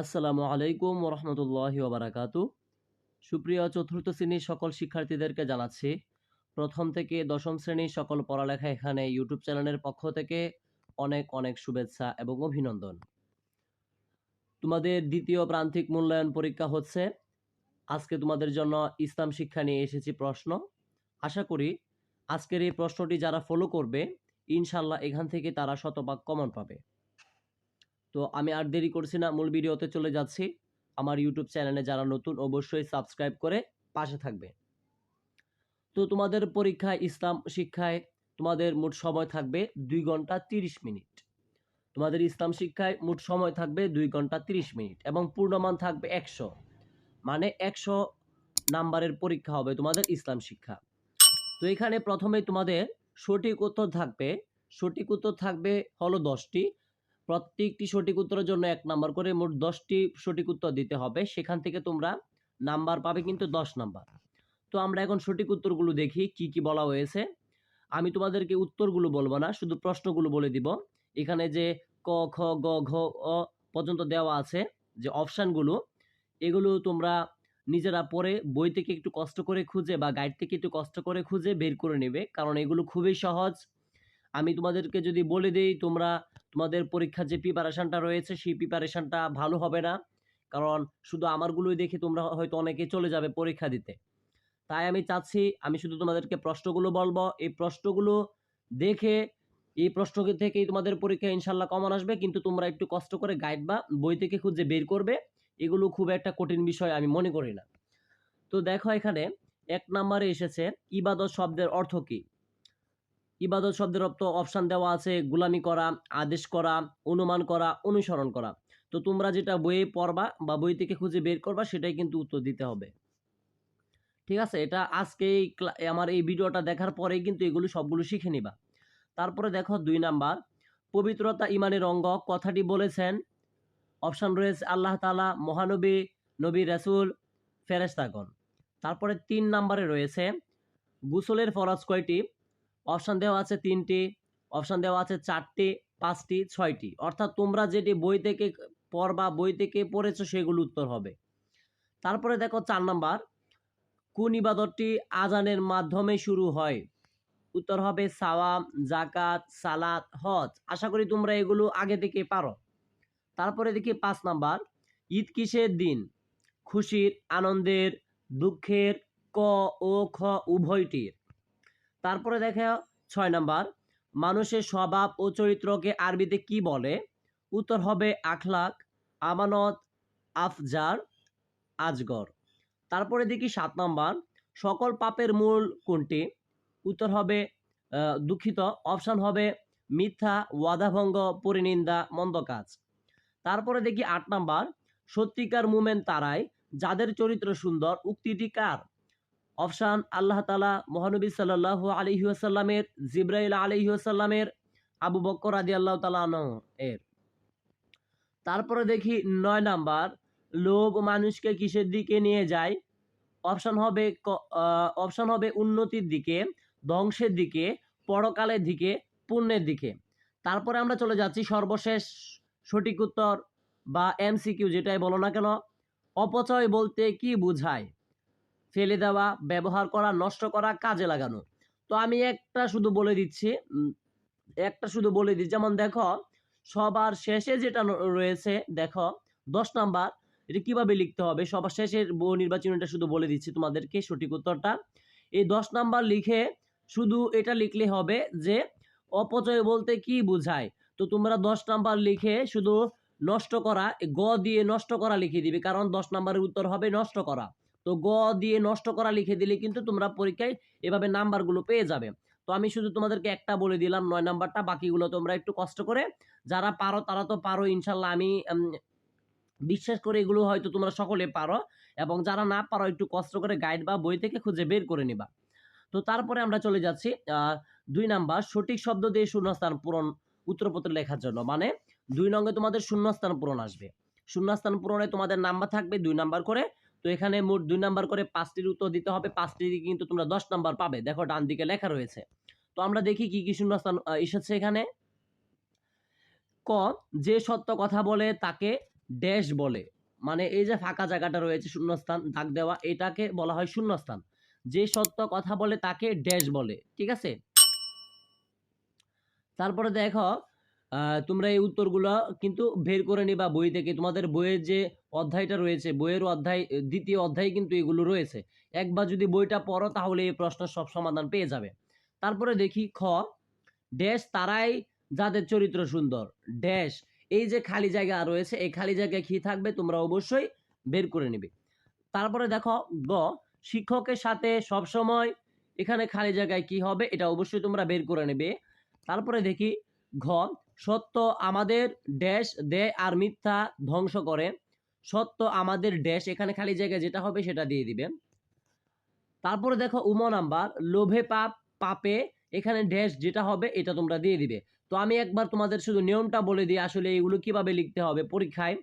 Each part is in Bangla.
আসসালামু আলাইকুম রহমতুল্লাহি ওবারাকাতু। সুপ্রিয় চতুর্থ শ্রেণির সকল শিক্ষার্থীদেরকে জানাচ্ছি, প্রথম থেকে দশম শ্রেণির সকল পড়ালেখা এখানে ইউটিউব চ্যানেলের পক্ষ থেকে অনেক অনেক শুভেচ্ছা এবং অভিনন্দন। তোমাদের দ্বিতীয় প্রান্তিক মূল্যায়ন পরীক্ষা হচ্ছে, আজকে তোমাদের জন্য ইসলাম শিক্ষা নিয়ে এসেছি প্রশ্ন। আশা করি আজকের এই প্রশ্নটি যারা ফলো করবে ইনশাল্লাহ এখান থেকে তারা শতভাগ কমন পাবে। তো আমি আর দেরি করছি না, মূল ভিডিওতে চলে যাচ্ছি। আমার ইউটিউব চ্যানেলে যারা নতুন, অবশ্যই সাবস্ক্রাইব করে পাশে থাকবে। তো তোমাদের পরীক্ষায় ইসলাম শিক্ষায় তোমাদের মোট সময় থাকবে দুই ঘণ্টা তিরিশ মিনিট। তোমাদের ইসলাম শিক্ষায় মোট সময় থাকবে দুই ঘণ্টা তিরিশ মিনিট এবং পূর্ণমান থাকবে একশো। মানে একশো নাম্বারের পরীক্ষা হবে তোমাদের ইসলাম শিক্ষা। তো এখানে প্রথমে তোমাদের সঠিক উত্তর থাকবে। সঠিক উত্তর থাকবে হলো দশটি। প্রত্যেকটি সঠিক উত্তরের জন্য এক নাম্বার করে মোট দশটি সঠিক উত্তর দিতে হবে। সেখান থেকে তোমরা নাম্বার পাবে কিন্তু দশ নাম্বার। তো আমরা এখন সঠিক উত্তরগুলো দেখি, কি কি বলা হয়েছে। আমি তোমাদেরকে উত্তরগুলো বলব না, শুধু প্রশ্নগুলো বলে দিব। এখানে যে ক, খ, গ, ঘ, অ পর্যন্ত দেওয়া আছে, যে অপশানগুলো, এগুলো তোমরা নিজেরা পড়ে বই থেকে একটু কষ্ট করে খুঁজে বা গাইড থেকে একটু কষ্ট করে খুঁজে বের করে নেবে, কারণ এগুলো খুবই সহজ। আমি তোমাদেরকে যদি বলে দিই, তোমরা তোমাদের পরীক্ষার যে প্রিপারেশনটা রয়েছে, সেই প্রিপারেশনটা ভালো হবে না। কারণ শুধু আমারগুলোই দেখে তোমরা হয়তো অনেকে চলে যাবে পরীক্ষা দিতে। তাই আমি চাচ্ছি, আমি শুধু তোমাদেরকে প্রশ্নগুলো বলব। এই প্রশ্নগুলো দেখে, এই প্রশ্ন থেকেই তোমাদের পরীক্ষা ইনশাল্লাহ কমন আসবে। কিন্তু তোমরা একটু কষ্ট করে গাইড বা বই থেকে খুঁজে বের করবে। এগুলো খুব একটা কঠিন বিষয় আমি মনে করি না। তো দেখো এখানে, এক নম্বরে এসেছে, ইবাদত শব্দের অর্থ কী? ইবাদত শব্দের অর্থ অপশান দেওয়া আছে, গুলামি করা, আদেশ করা, অনুমান করা, অনুসরণ করা। তো তোমরা যেটা বইয়ে পড়বা বা বই থেকে খুঁজে বের করবা, সেটাই কিন্তু উত্তর দিতে হবে। ঠিক আছে? এটা আজকে এই আমার এই ভিডিওটা দেখার পরেই কিন্তু এগুলো সবগুলো শিখে নিবা। তারপরে দেখো দুই নাম্বার। পবিত্রতা ইমানের অঙ্গ, কথাটি বলেছেন। অপশান রয়েছে আল্লাহ তালা মহানবী, নবী, রাসূল, ফেরেশতাগণ। তারপরে তিন নাম্বারে রয়েছে, গুসলের ফরজ কয়টি? অপশান দেওয়া আছে তিনটি অপশান দেওয়া আছে চারটি, পাঁচটি, ছয়টি। অর্থাৎ তোমরা যেটি বই থেকে পড়বা বই থেকে পড়েছো সেগুলো উত্তর হবে। তারপরে দেখো চার নাম্বার কোন ইবাদতটি আজানের মাধ্যমে শুরু হয়। উত্তর হবে সাওয়াম জাকাত সালাত, হজ। আশা করি তোমরা এগুলো আগে থেকে পারো। তারপরে দেখি পাঁচ নাম্বার, ঈদ কিসের দিন? খুশির, আনন্দের, দুঃখের, ক ও খ উভয়টির। তারপরে দেখে ছয় নাম্বার, মানুষের স্বভাব ও চরিত্রকে আরবিতে কি বলে? উত্তর হবে আখলাক, আমানত, আফজার, আজগর। তারপরে দেখি সাত নাম্বার, সকল পাপের মূল কোনটি? উত্তর হবে দুঃখিত। অপশান হবে, মিথ্যা, ওয়াদাভঙ্গ, পরিনিন্দা, মন্দ কাজ। তারপরে দেখি আট নাম্বার, সত্যিকার মুমেন তারাই যাদের চরিত্র সুন্দর, উক্তিটি কার? অপশান আল্লাহ তালা মহানবী সাল্লাহ আলিহাসাল্লামের জিব্রাইল আলিহাসাল্লামের আবু বক্কর আদি আল্লাহ তালা এর। তারপরে দেখি নয় নাম্বার, লোভ মানুষকে কিসের দিকে নিয়ে যায়? অপশন হবে অপশন হবে উন্নতির দিকে, ধ্বংসের দিকে, পরকালের দিকে, পুণ্যের দিকে। তারপরে আমরা চলে যাচ্ছি সর্বশেষ সঠিক উত্তর বা এমসিকিউ যেটাই বলো না কেন, অপচয় বলতে কি বোঝায়? ফেলে দেওয়া, ব্যবহার করা, নষ্ট করা, কাজে লাগানো। তো আমি একটা শুধু বলে দিচ্ছি একটা শুধু বলে দিই যেমন দেখো, সবার শেষে যেটা রয়েছে, দেখো, দশ নাম্বার, এটা কীভাবে লিখতে হবে? সবার শেষের বহু নির্বাচনীটা শুধু বলে দিচ্ছি তোমাদেরকে সঠিক উত্তরটা। এই দশ নাম্বার লিখে শুধু এটা লিখলে হবে যে, অপচয় বলতে কি বোঝায়? তো তোমরা দশ নাম্বার লিখে শুধু নষ্ট করা, গ দিয়ে নষ্ট করা লিখে দিবে, কারণ দশ নাম্বারের উত্তর হবে নষ্ট করা। তো গ দিয়ে নষ্ট করা লিখে দিলে কিন্তু তোমরা পরীক্ষায় এভাবে নাম্বারগুলো পেয়ে যাবে। তো আমি শুধু তোমাদেরকে একটা বলে দিলাম, নয় নাম্বারটা, বাকিগুলো তোমরা একটু কষ্ট করে যারা পারো তারা তো পারো ইনশাল্লাহ আমি বিশ্বাস করে এগুলো হয়তো তোমরা সকলে পারো এবং যারা না পারো একটু কষ্ট করে গাইড বা বই থেকে খুঁজে বের করে নিবা। তো তারপরে আমরা চলে যাচ্ছি দুই নাম্বার, সঠিক শব্দ দিয়ে শূন্যস্থান পূরণ উত্তরপত্র লেখার জন্য। মানে দুই নঙ্গে তোমাদের শূন্যস্থান পূরণ আসবে। শূন্যস্থান পূরণে তোমাদের নাম্বার থাকবে দুই নাম্বার করে তো এখানে মোট দুই নাম্বার করে পাঁচটির উত্তর দিতে হবে। পাঁচটি দিকে কিন্তু তোমরা দশ নাম্বার পাবে। দেখো, ডান দিকে লেখা রয়েছে। তো আমরা দেখি কি কি শূন্যস্থান এসেছে এখানে। ক, যে সত্য কথা বলে তাকে ড্যাশ বলে। মানে এই যে ফাঁকা জায়গাটা রয়েছে শূন্যস্থান, দাগ দেওয়া, এটাকে বলা হয় শূন্যস্থান। যে সত্য কথা বলে তাকে ড্যাশ বলে। ঠিক আছে? তারপরে দেখো তোমরা এই উত্তরগুলো কিন্তু বের করে নিবা বই থেকে। তোমাদের বইয়ের যে অধ্যায়টা রয়েছে, বইয়ের অধ্যায়, দ্বিতীয় অধ্যায়ে কিন্তু এগুলো রয়েছে। একবার যদি বইটা পড়ো তাহলে এই প্রশ্নের সব সমাধান পেয়ে যাবে। তারপরে দেখি খ ড্যাশ তারাই যাদের চরিত্র সুন্দর। ড্যাশ এই যে খালি জায়গা রয়েছে, এই খালি জায়গায় কি থাকবে তোমরা অবশ্যই বের করে নিবে। তারপরে দেখো গ, শিক্ষকের সাথে সবসময় এখানে খালি জায়গায় কি হবে, এটা অবশ্যই তোমরা বের করে নেবে। তারপরে দেখি ঘ সত্য আমাদের ড্যাশ দেয় আর মিথ্যা ধ্বংস করে। সত্য আমাদের ড্যাশ এখানে খালি জায়গায় যেটা হবে সেটা দিয়ে দিবে। তারপরে দেখো উম নাম্বার, লোভে পাপ, পাপে এখানে ড্যাশ যেটা হবে এটা তোমরা দিয়ে দিবে। তো আমি একবার তোমাদের শুধু নিয়মটা বলে দিই, আসলে এগুলো কীভাবে লিখতে হবে পরীক্ষায়।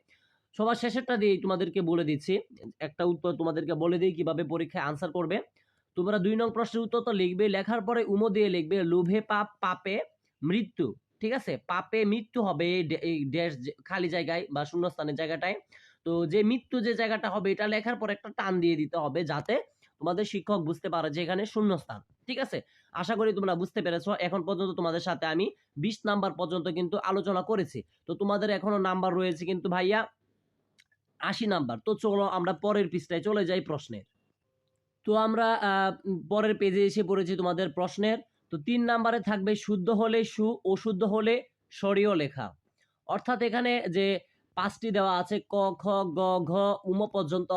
সবার শেষেরটা দিয়ে তোমাদেরকে বলে দিচ্ছি, একটা উত্তর তোমাদেরকে বলে দিই কীভাবে পরীক্ষায় আনসার করবে। তোমরা দুই নং প্রশ্নের উত্তর তো লিখবে, লেখার পরে উমো দিয়ে লিখবে, লোভে পাপ, পাপে মৃত্যু। ঠিক আছে? পাপে মৃত্যু হবে এই ড্যাশ খালি জায়গায় বা শূন্যস্থানের জায়গাটায়। তো যে মৃত্যু যে জায়গাটা হবে, এটা লেখার পর একটা টান দিয়ে দিতে হবে যাতে তোমাদের শিক্ষক বুঝতে পারে যে এখানে শূন্যস্থান। ঠিক আছে? আশা করি তোমরা বুঝতে পেরেছ। এখন পর্যন্ত তোমাদের সাথে আমি বিশ নাম্বার পর্যন্ত কিন্তু আলোচনা করেছি। তো তোমাদের এখনও নাম্বার রয়েছে কিন্তু ভাইয়া আশি নাম্বার। তো চলো আমরা পরের পৃষ্ঠায় চলে যাই প্রশ্নের। তো আমরা পরের পেজে এসে পড়েছি তোমাদের প্রশ্নের। তো তিন নাম্বারে থাকবে শুদ্ধ হলে সু, অশুদ্ধ হলে সরিয় লেখা। অর্থাৎ এখানে যে পাঁচটি দেওয়া আছে, ক, খ, গ, ঘ, উম পর্যন্ত,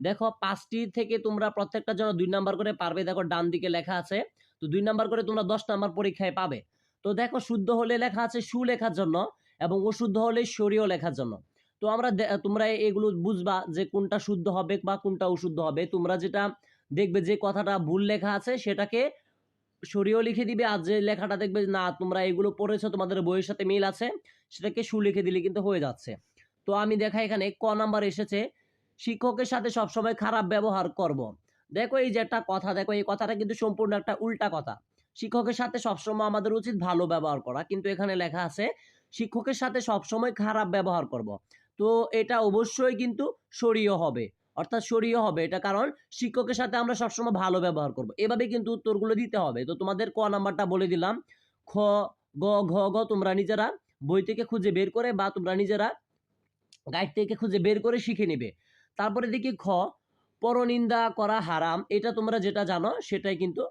দেখো পাঁচটি থেকে তোমরা প্রত্যেকটা জন্য দুই নাম্বার করে পারবে, দেখো ডান দিকে লেখা আছে, তো দুই নাম্বার করে তোমরা দশ নাম্বার পরীক্ষায় পাবে। তো দেখো শুদ্ধ হলে লেখা আছে সু লেখার জন্য এবং অশুদ্ধ হলে সরিয় লেখার জন্য। তো আমরা তোমরা এগুলো বুঝবা যে কোনটা শুদ্ধ হবে বা কোনটা অশুদ্ধ হবে। তোমরা যেটা দেখবে যে কথাটা ভুল লেখা আছে সেটাকে সরিয়েও লিখে দিবে আর যে লেখাটা দেখবে না, তোমরা এগুলো পড়েছো, তোমাদের বইয়ের সাথে মিল আছে সেটাকে সু লিখে দিলে কিন্তু হয়ে যাচ্ছে তো আমি দেখা এখানে ক নাম্বার এসেছে, শিক্ষকের সাথে সবসময় খারাপ ব্যবহার করব। দেখো এই যে একটা কথা, দেখো এই কথাটা কিন্তু সম্পূর্ণ একটা উল্টা কথা শিক্ষকের সাথে সবসময় আমাদের উচিত ভালো ব্যবহার করা কিন্তু এখানে লেখা আছে, শিক্ষকের সাথে সবসময় খারাপ ব্যবহার করব। তো এটা অবশ্যই কিন্তু সরিয়ে হবে অর্থাৎ সরিয়ে হবে। এটা কারণ শিক্ষকের সাথে আমরা সবসময় ভালো ব্যবহার করব। এভাবে কিন্তু উত্তরগুলো দিতে হবে। তো তোমাদের ক নাম্বারটা বলে দিলাম। খ, গ, ঘ গ তোমরা নিজেরা বই থেকে খুঁজে বের করে বা তোমরা নিজেরা গাইড থেকে খুঁজে বের করে শিখে নিবে। তারপরে দেখি খ, পরনিন্দা করা হারাম। এটা তোমরা যেটা জানো সেটাই কিন্তু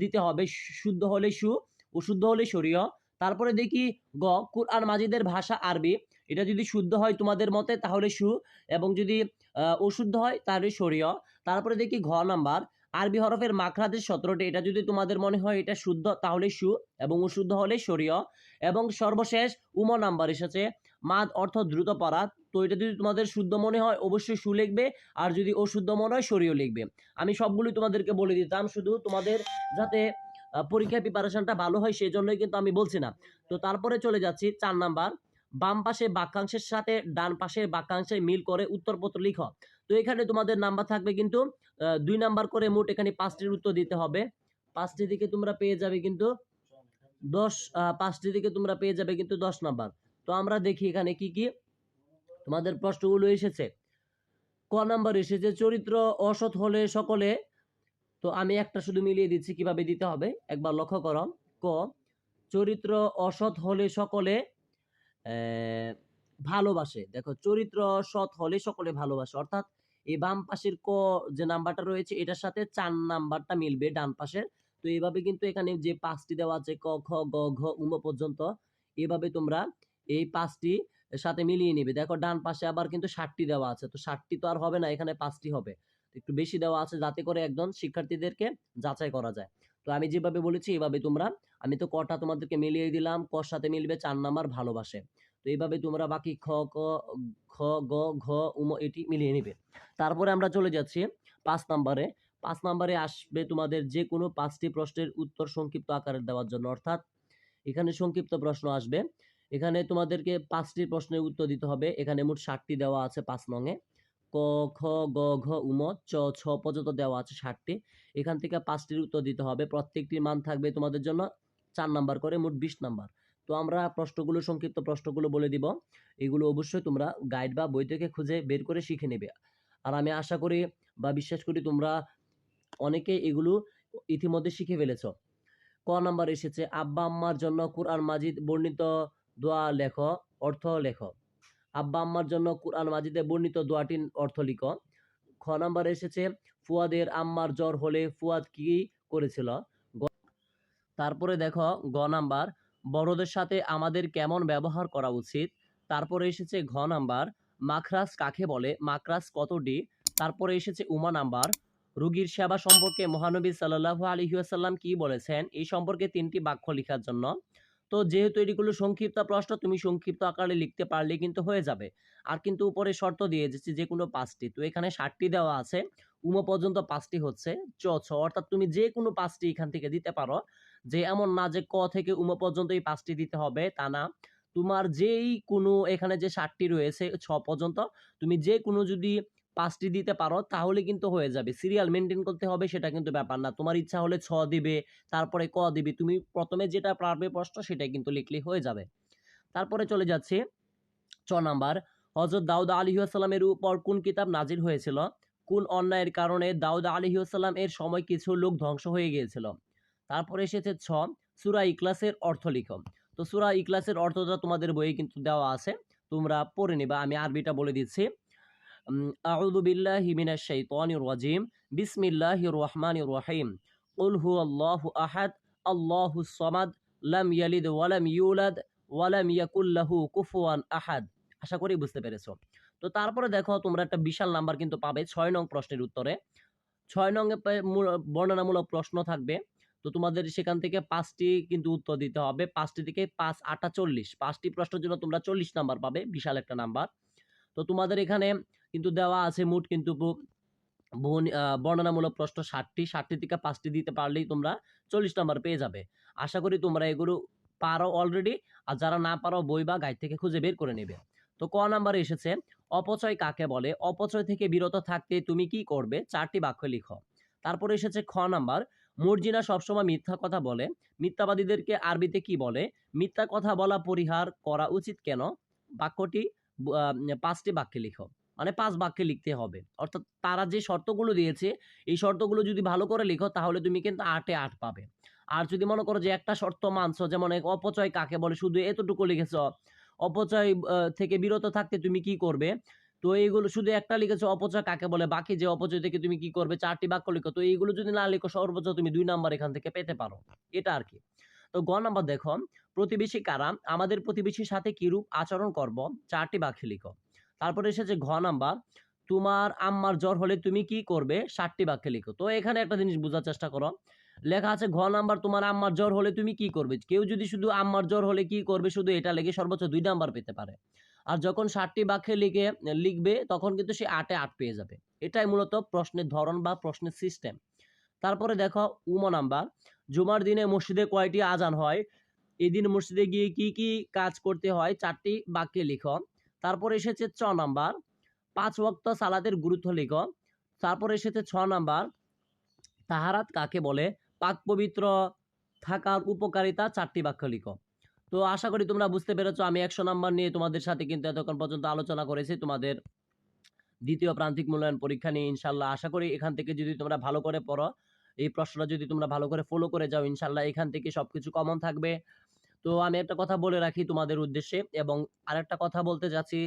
দিতে হবে। শুদ্ধ হলে সু অশুদ্ধ হলে সরিয় তারপরে দেখি গ, কুরআন মাজিদের ভাষা আরবি। এটা যদি শুদ্ধ হয় তোমাদের মতে তাহলে সু এবং যদি অশুদ্ধ হয় তাহলে সরিয়। তারপরে দেখি ঘ নাম্বার। আরবি হরফের মাখরাজের সতেরোটি এটা যদি তোমাদের মনে হয় এটা শুদ্ধ তাহলে সু এবং অশুদ্ধ হলে সরিয়। এবং সর্বশেষ উম নাম্বার এসেছে মাদ অর্থ দ্রুত পড়া তো এটা যদি তোমাদের শুদ্ধ মনে হয় অবশ্যই সু লিখবে আর যদি অশুদ্ধ মনে হয় সরিয়ে লিখবে। আমি সবগুলোই তোমাদেরকে বলে দিতাম শুধু তোমাদের যাতে আহ, পরীক্ষার প্রিপারেশনটা ভালো হয় সেই জন্যই কিন্তু আমি বলছি না। তো তারপরে চলে যাচ্ছি চার নাম্বার। বাম পাশে বাক্যাংশের সাথে ডান পাশের বাক্যাংশে মিল করে উত্তরপত্র লিখো। তো এখানে তোমাদের নাম্বার থাকবে কিন্তু দুই নাম্বার করে মোট এখানে পাঁচটির উত্তর দিতে হবে। পাঁচটি দিকে তোমরা পেয়ে যাবে কিন্তু দশ পাঁচটি দিকে তোমরা পেয়ে যাবে কিন্তু দশ নাম্বার। তো আমরা দেখি এখানে কি কি তোমাদের প্রশ্নগুলো এসেছে। ক নাম্বার এসেছে, চরিত্র অসৎ হলে সকলে, তো আমি একটা শুধু মিলিয়ে দিচ্ছি কীভাবে দিতে হবে, একবার লক্ষ্য করো। ক, চরিত্র অসৎ হলে সকলে ভালোবাসে। দেখো, চরিত্র, সৎ হলে সকলে ভালোবাসে। অর্থাৎ এই বাম পাশের ক যে নাম্বারটা রয়েছে, এটার সাথে চার নাম্বারটা মিলবে ডান পাশের। তো এইভাবে কিন্তু এখানে যে পাঁচটি দেওয়া আছে, ক, খ, গ, ঘ, উম, পর্যন্ত, এভাবে তোমরা এই পাঁচটি সাথে মিলিয়ে নিবে। দেখো, ডান পাশে আবার কিন্তু ষাটটি দেওয়া আছে। তো ষাটটি তো আর হবে না, এখানে পাঁচটি হবে। একটু বেশি দেওয়া আছে, যাতে করে একজন শিক্ষার্থীদেরকে যাচাই করা যায়। তো আমি যেভাবে বলেছি, এভাবে তোমরা আমি তো কটা তোমাদেরকে মিলিয়ে দিলাম, কর সাথে মিলবে, চার নাম্বার ভালোবাসে। তো এইভাবে তোমরা বাকি খ, ক খ গ, ঘ, উম, এটি মিলিয়ে নিবে। তারপরে আমরা চলে যাচ্ছি পাঁচ নাম্বারে। পাঁচ নাম্বারে আসবে তোমাদের যে কোনো পাঁচটি প্রশ্নের উত্তর সংক্ষিপ্ত আকারে দেওয়ার জন্য। অর্থাৎ এখানে সংক্ষিপ্ত প্রশ্ন আসবে। এখানে তোমাদেরকে পাঁচটি প্রশ্নের উত্তর দিতে হবে। এখানে মোট ষাটটি দেওয়া আছে পাঁচ নঙে ক, খ, গ, ঘ, উম, চ, ছ পর্যন্ত দেওয়া আছে ষাটটি। এখান থেকে পাঁচটির উত্তর দিতে হবে। প্রত্যেকটির মান থাকবে তোমাদের জন্য চার নাম্বার করে, মোট বিশ নাম্বার। তো আমরা প্রশ্নগুলো, সংক্ষিপ্ত প্রশ্নগুলো বলে দিব। এগুলো অবশ্যই তোমরা গাইড বা বই থেকে খুঁজে বের করে শিখে নেবে। আর আমি আশা করি বা বিশ্বাস করি তোমরা অনেকে এগুলো ইতিমধ্যে শিখে ফেলেছ। ক নাম্বার এসেছে, আব্বা আম্মার জন্য কুরআন মাজিদ বর্ণিত দোয়া লেখ, অর্থ লেখ। আব্বা আম্মার জন্য কুরআন মাজিদে বর্ণিত দোয়াটির অর্থ লিখ। খ নাম্বার এসেছে, ফুয়াদের আম্মার জ্বর হলে ফুয়াদ কি করেছিল? তারপরে দেখো গ নাম্বার, বড়দের সাথে আমাদের কেমন ব্যবহার করা উচিত? তারপরে এসেছে ঘ নাম্বার মাখরাস কাকে বলে? মাকরাস কতটি তারপরে এসেছে উমা নাম্বার, রুগীর সেবা সম্পর্কে মহানবী সাল্লাল্লাহু আলাইহি ওয়াসাল্লাম কি বলেছেন? এই সম্পর্কে তিনটি বাক্য লেখার জন্য। তো যেহেতু এগুলো সংক্ষিপ্ত প্রশ্ন, তুমি সংক্ষিপ্ত আকারে লিখতে পারলে কিন্তু হয়ে যাবে। আর কিন্তু উপরে শর্ত দিয়ে দিচ্ছি যে কোনো পাঁচটি। তো এখানে ষাটটি দেওয়া আছে। উমা পর্যন্ত পাঁচটি হচ্ছে চ, ছ। অর্থাৎ তুমি যে কোনো পাঁচটি এখান থেকে দিতে পারো। যে এমন না যে ক থেকে উম পর্যন্ত এই পাঁচটি দিতে হবে তা না। তোমার যেই কোনো এখানে যে ষাটটি রয়েছে, ছ পর্যন্ত, তুমি যে কোনো যদি পাঁচটি দিতে পারো, তাহলে কিন্তু হয়ে যাবে। সিরিয়াল মেনটেন করতে হবে সেটা কিন্তু ব্যাপার না। তোমার ইচ্ছা হলে ছ দিবে, তারপরে ক দিবে, তুমি প্রথমে যেটা পারবে প্রশ্ন সেটাই কিন্তু লিখলে হয়ে যাবে। তারপরে চলে যাচ্ছে ছ নাম্বার হজরত দাউদ আলী সাল্লামের উপর কোন কিতাব নাজির হয়েছিল? কোন অন্যায়ের কারণে দাউদ আলী সাল্লাম এর সময় কিছু লোক ধ্বংস হয়ে গিয়েছিল? তারপরে এসেছে ছ, সুরা ইকলাসের অর্থ লিখো। তো সুরা ইকলাসের অর্থটা তোমাদের বইয়ে কিন্তু দেওয়া আছে, তোমরা পড়ে নিবা। আমি আরবিটা বলে দিচ্ছি। আউযু বিল্লাহি মিনাশ শাইতানির রাজিম। বিসমিল্লাহির রহমানির রহিম। কুল হুয়াল্লাহু আহাদ আল্লাহুস সামাদ, লাম ইয়ালিদ ওয়া লাম ইউলাদ, ওয়া লাম কুফুয়ান আহাদ। আশা করি বুঝতে পেরেছ। তো তারপরে দেখো, তোমরা একটা বিশাল নাম্বার কিন্তু পাবে, ছয় নং প্রশ্নের উত্তরে। ছয় নং বর্ণনামূলক প্রশ্ন থাকবে। তো তোমাদের সেখান থেকে পাঁচটি কিন্তু উত্তর দিতে হবে। পাঁচটি থেকে পাঁচ আটা চল্লিশ। পাঁচটি প্রশ্নের জন্য তোমরা চল্লিশ নাম্বার পাবে, বিশাল একটা নাম্বার। তো তোমাদের এখানে কিন্তু দেওয়া আছে মোট কিন্তু বর্ণনামূলক প্রশ্ন ষাটটি। ষাটটি থেকে পাঁচটি দিতে পারলেই তোমরা চল্লিশ নাম্বার পেয়ে যাবে। আশা করি তোমরা এগুলো পারো অলরেডি আর যারা না পারো বই বা গাইড থেকে খুঁজে বের করে নেবে। তো ক নাম্বারে এসেছে, অপচয় কাকে বলে? অপচয় থেকে বিরত থাকতে তুমি কি করবে? চারটি বাক্য লিখো। তারপরে এসেছে খ নাম্বার মর্জিনা সবসময় মিথ্যা কথা বলে। মিথ্যাবাদীদেরকে আরবিতে কি বলে? মিথ্যা কথা বলা পরিহার করা উচিত কেন? বাক্যটি পাঁচটি বাক্যে লিখো। মানে পাঁচ বাক্যে লিখতে হবে। অর্থাৎ তারা যে শর্তগুলো দিয়েছে, এই শর্তগুলো যদি ভালো করে লিখো, তাহলে তুমি কিন্তু আটে আট পাবে। আর যদি মনে করো যে একটা শর্ত মানছ, যেমন অপচয় কাকে বলে, শুধু এতটুকু লিখেছ, অপচয় থেকে বিরত থাকতে তুমি কি করবে? তো এইগুলো শুধু একটা লিখেছো, অপচয় কাকে বলে? বাকি যে অপচয় থেকে তুমি কি করবে? চারটি বাক্য লিখো। তো এইগুলো যদি না লিখো, সর্বোচ্চ তুমি দুই নাম্বার এখান থেকে পেতে পারো। এটা আর কি। তো গ নাম্বার দেখো প্রতিবেশী কারা আমাদের প্রতিবেশীর সাথে কিরূপ আচরণ করব? চারটি বাক্যে লিখো। তারপরে এসেছে ঘ নাম্বার, তোমার আম্মার জ্বর হলে তুমি কি করবে? ষাটটি বাক্যে লিখো। তো এখানে একটা জিনিস বোঝার চেষ্টা করো। লেখা আছে ঘ নাম্বার, তোমার আম্মার জ্বর হলে তুমি কি করবে? কেউ যদি শুধু আম্মার জ্বর হলে কি করবে? শুধু এটা লেগে সর্বোচ্চ দুই নাম্বার পেতে পারে। আর যখন ষাটটি বাক্যে লিখে, লিখবে, তখন কিন্তু সে আটে আট পেয়ে যাবে। এটাই মূলত প্রশ্নের ধরন বা প্রশ্নের সিস্টেম তারপরে দেখো, উমা নাম্বার। জুমার দিনে মসজিদে কয়টি আজান হয়? এদিন মসজিদে গিয়ে কি কি কাজ করতে হয়? চারটি বাক্যে লিখো। তারপর এসেছে ছ নাম্বার। পাঁচ ওয়াক্ত সালাতের গুরুত্ব লিখো। তারপর এসেছে ছ নাম্বার। তাহারাত কাকে বলে? পাক পবিত্র থাকার উপকারিতা চারটি বাক্য লিখো। তো আশা করি তোমরা বুঝতে পেরেছ, আমি একশো নাম্বার নিয়ে তোমাদের সাথে কিন্তু এতক্ষণ পর্যন্ত আলোচনা করেছি। তোমাদের দ্বিতীয় প্রান্তিক মূল্যায়ন পরীক্ষা নিয়ে ইনশাল্লাহ আশা করি এখান থেকে যদি তোমরা ভালো করে পড়ো, এই প্রশ্নটা যদি তোমরা ভালো করে ফলো করে যাও, ইনশাল্লাহ এখান থেকে সবকিছু কমন থাকবে। তো আমি একটা কথা বলে রাখি তোমাদের উদ্দেশ্যে, এবং আরেকটা কথা বলতে যাচ্ছি,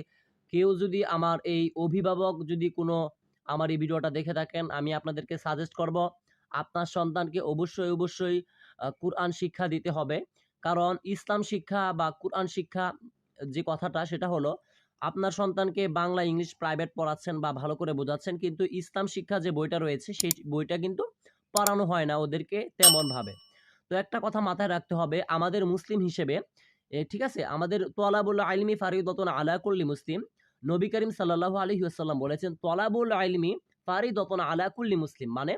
কেউ যদি আমার এই অভিভাবক যদি কোনো আমার এই ভিডিওটা দেখে থাকেন, আমি আপনাদেরকে সাজেস্ট করব, আপনার সন্তানকে অবশ্যই অবশ্যই কোরআন শিক্ষা দিতে হবে। কারণ ইসলাম শিক্ষা বা কোরআন শিক্ষা, যে কথাটা সেটা হলো, আপনার সন্তানকে বাংলা, ইংলিশ প্রাইভেট পড়াচ্ছেন বা ভালো করে বোঝাচ্ছেন, কিন্তু ইসলাম শিক্ষা যে বইটা রয়েছে, সেই বইটা কিন্তু পড়ানো হয় না ওদেরকে তেমন ভাবে তো একটা কথা মাথায় রাখতে হবে, আমাদের মুসলিম হিসেবে ঠিক আছে, আমাদের তোয়ালাবুল আলমি ফারিদতন আলা কুল্লি মুসলিম, নবী করিম সাল্লাহ আলী আসাল্লাম বলেছেন তোয়ালাবুল আলমি ফারিদতন আলা কুল্লি মুসলিম মানে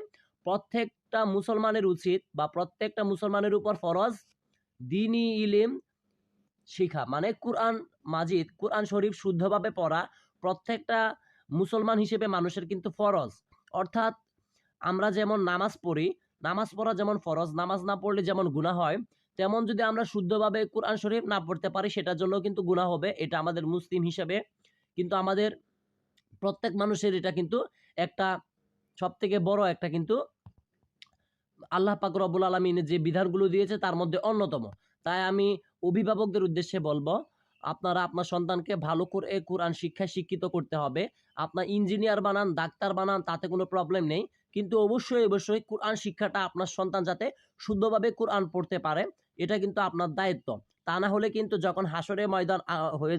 প্রত্যেকটা মুসলমানের উচিত বা প্রত্যেকটা মুসলমানের উপর ফরজ দিনই ইলিম শিখা মানে কোরআন মাজিদ, কোরআন শরীফ শুদ্ধভাবে পড়া প্রত্যেকটা মুসলমান হিসেবে মানুষের কিন্তু ফরজ। অর্থাৎ আমরা যেমন নামাজ পড়ি, নামাজ পড়া যেমন ফরজ, নামাজ না পড়লে যেমন গুনাহ হয়, তেমন যদি আমরা শুদ্ধভাবে কোরআন শরীফ না পড়তে পারি, সেটার জন্য কিন্তু গুনাহ হবে। এটা আমাদের মুসলিম হিসেবে কিন্তু আমাদের প্রত্যেক মানুষের এটা কিন্তু একটা সব থেকে বড় একটা কিন্তু আল্লাহ পাক রব্বুল আলমিনের যে বিধানগুলো দিয়েছে তার মধ্যে অন্যতম। তাই আমি অভিভাবকদের উদ্দেশ্যে বলব, আপনারা আপনার সন্তানকে ভালো করে কোরআন শিক্ষায় শিক্ষিত করতে হবে। আপনার ইঞ্জিনিয়ার বানান, ডাক্তার বানান, তাতে কোনো প্রবলেম নেই। কিন্তু অবশ্যই অবশ্যই কোরআন শিক্ষাটা আপনার সন্তান যাতে শুদ্ধভাবে কোরআন পড়তে পারে, এটা কিন্তু আপনার দায়িত্ব। তা না হলে কিন্তু যখন হাসরে ময়দান হয়ে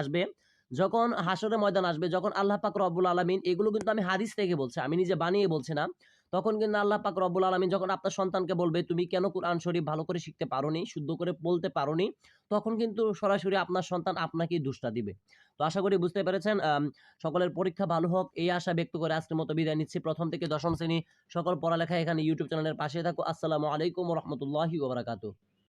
আসবে, যখন হাসরে ময়দান আসবে, যখন আল্লাহ পাক রব্বুল আলমিন, এগুলো কিন্তু আমি হাদিস থেকে বলছি, আমি নিজে বানিয়ে বলছি না। তখন কিন্তু আল্লাহ পাক রব্বুল আলমী যখন আপনার সন্তানকে বলবে, তুমি কেন কোরআন শরীফ ভালো করে শিখতে পারোনি, শুদ্ধ করে বলতে পারোনি? তখন কিন্তু সরাসরি আপনার সন্তান আপনাকেই দুষ্টা দিবে। তো আশা করি বুঝতে পেরেছেন সকলের পরীক্ষা ভালো হোক। এই আশা ব্যক্ত করে আজকের মতো বিদায় নিচ্ছি। প্রথম থেকে দশম শ্রেণি সকল পড়ালেখা এখানে ইউটিউব চ্যানেলের পাশে থাকো। আসসালামু আলাইকুম রহমতুল্লাহি ওবরাকাতু